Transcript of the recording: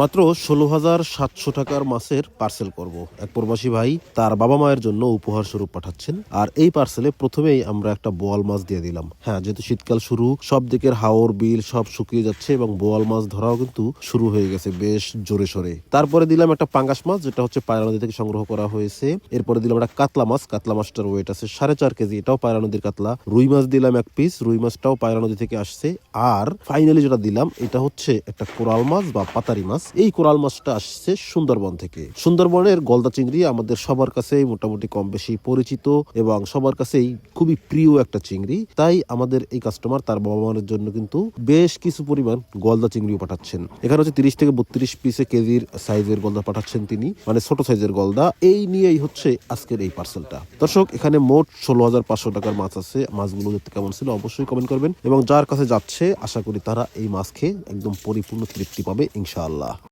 মাত্র ষোলো হাজার সাতশো টাকার মাছের পার্সেল করব। এক প্রবাসী ভাই তার বাবা মায়ের জন্য উপহার স্বরূপ পাঠাচ্ছেন। আর এই পার্সেলে প্রথমেই আমরা একটা বোয়াল মাছ দিয়ে দিলাম। হ্যাঁ যেহেতু শীতকাল শুরু, সব দিকের হাওর, বিল সব শুকিয়ে যাচ্ছে এবং বোয়াল মাছ ধরাও কিন্তু শুরু হয়ে গেছে বেশ জোরে সোরে। তারপরে দিলাম একটা পাঙ্গাস মাছ, যেটা হচ্ছে পায়রা নদী থেকে সংগ্রহ করা হয়েছে। এরপরে দিলাম একটা কাতলা মাছ, কাতলা মাছটার ওয়েট আছে সাড়ে চার কেজি, এটাও পায়রা নদীর কাতলা। রুই মাছ দিলাম এক পিস রুই মাছটাও পায়রা নদী থেকে আসছে। আর ফাইনালি যেটা দিলাম, এটা হচ্ছে একটা কোরাল মাছ বা পাতারি মাছ। এই কোরাল মাছটা আসছে সুন্দরবন থেকে। সুন্দরবনের গলদা চিংড়ি আমাদের সবার কাছেই মোটামুটি কম বেশি পরিচিত এবং সবার কাছেই খুবই প্রিয় একটা চিংড়ি। তাই আমাদের এই কাস্টমার তার বাবা মায়ের জন্য কিন্তু বেশ কিছু পরিমাণ গলদা চিংড়িও পাঠাচ্ছেন। এখানে হচ্ছে তিরিশ থেকে বত্রিশ পিসে কেজির সাইজের গলদা পাঠাচ্ছেন তিনি মানে ছোট সাইজের গলদা। এই নিয়েই হচ্ছে আজকের এই পার্সেলটা দর্শক, এখানে মোট ষোলো হাজার পাঁচশো টাকার মাছ আছে। মাছগুলো দেখতে কেমন ছিল অবশ্যই কমেন্ট করবেন। এবং যার কাছে যাচ্ছে, আশা করি তারা এই মাছ খেয়ে একদম পরিপূর্ণ তৃপ্তি পাবে, ইনশাআল্লাহ।